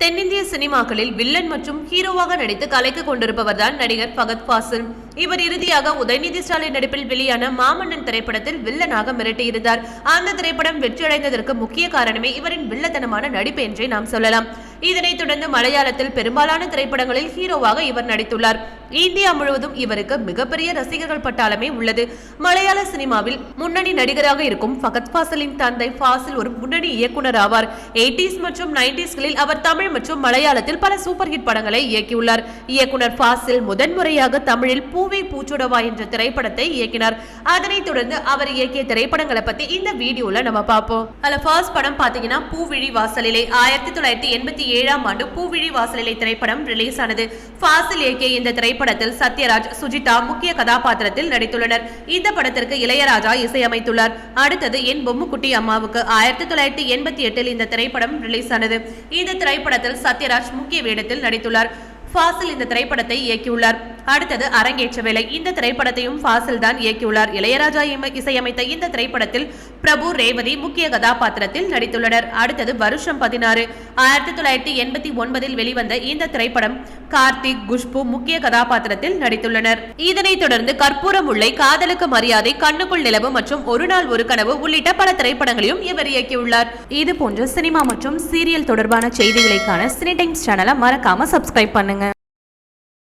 தென்னிந்திய சினிமாக்களில் வில்லன் மற்றும் ஹீரோவாக நடித்து கலைக்கு கொண்டிருப்பவர் தான் நடிகர் பகத் ஃபாசில் இவர் இறுதியாக உதயநிதி ஸ்டாலின் நடிப்பில் வெளியான மாமன்னன் திரைப்படத்தில் வில்லனாக மிரட்டியிருந்தார். அந்த திரைப்படம் வெற்றியடைந்ததற்கு முக்கிய காரணமே இவரின் வில்லத்தனமான நடிப்பு என்றே நாம் சொல்லலாம். இதனைத் தொடர்ந்து மலையாளத்தில் பெரும்பாலான திரைப்படங்களில் ஹீரோவாக இவர் நடித்துள்ளார். இந்தியா முழுவதும் இவருக்கு மிகப்பெரிய ரசிகர்கள் பட்டாளமே உள்ளது. மலையாள சினிமாவில் முன்னணி நடிகராக இருக்கும் ஃபகத் ஃபாசலின் தந்தை ஃபாசில் ஒரு முன்னணி இயக்குனர் ஆவார். எயிட்டிஸ் மற்றும் நைன்டிஸ்களில் அவர் தமிழ் மற்றும் மலையாளத்தில் பல சூப்பர் ஹிட் படங்களை இயக்கியுள்ளார். இயக்குனர் ஃபாசில் முதன்முறையாக தமிழில் பூவே பூச்சுடவா என்ற திரைப்படத்தை இயக்கினார். அதனைத் தொடர்ந்து அவர் இயக்கிய திரைப்படங்களை பத்தி இந்த வீடியோல நம்ம பார்ப்போம். அதுல ஃபர்ஸ்ட் படம் பாத்தீங்கன்னா பூவிழி வாசலிலே ஆயிரத்தி தொள்ளாயிரத்தி எண்பத்தி ஏழாம் ஆண்டு பூவிழி வாசலிலை திரைப்படம் ரிலீஸ் ஆனது ஃபாசில் இயக்கிய இந்த திரைப்படத்தில் சத்யராஜ் சுஜிதா முக்கிய கதாபாத்திரத்தில் நடித்துள்ளனர். இந்த படத்திற்கு இளையராஜா இசையமைத்துள்ளார். அடுத்தது என் பொம்முக்குட்டி அம்மாவுக்கு ஆயிரத்தி தொள்ளாயிரத்தி எண்பத்தி எட்டில் இந்த திரைப்படம் ரிலீஸ் ஆனது இந்த திரைப்படத்தில் சத்யராஜ் முக்கிய வேடத்தில் நடித்துள்ளார். ஃபாசில் இந்த திரைப்படத்தை இயக்கியுள்ளார். அடுத்தது அரங்கேற்ற வேலை. இந்த திரைப்படத்தையும் ஃபாசில் தான் இயக்கியுள்ளார். இளையராஜா இசையமைத்த இந்த திரைப்படத்தில் பிரபு ரேவதி முக்கிய கதாபாத்திரத்தில் நடித்துள்ளனர். அடுத்தது வருஷம் பதினாறு. ஆயிரத்தி தொள்ளாயிரத்தி எண்பத்தி ஒன்பதில் வெளிவந்த இந்த திரைப்படம் கார்த்திக் குஷ்பு முக்கிய கதாபாத்திரத்தில் நடித்துள்ளனர். இதனைத் தொடர்ந்து கற்பூரம் உள்ளை காதலுக்கு மரியாதை கண்ணுக்குள் நிலவு மற்றும் ஒரு நாள் ஒரு கனவு உள்ளிட்ட பல திரைப்படங்களையும் இவர் இயக்கியுள்ளார். இது போன்ற சினிமா மற்றும் சீரியல் தொடர்பான செய்திகளுக்கான சினி டைம்ஸ் சேனலை மறக்காம சப்ஸ்கிரைப் பண்ணுங்க.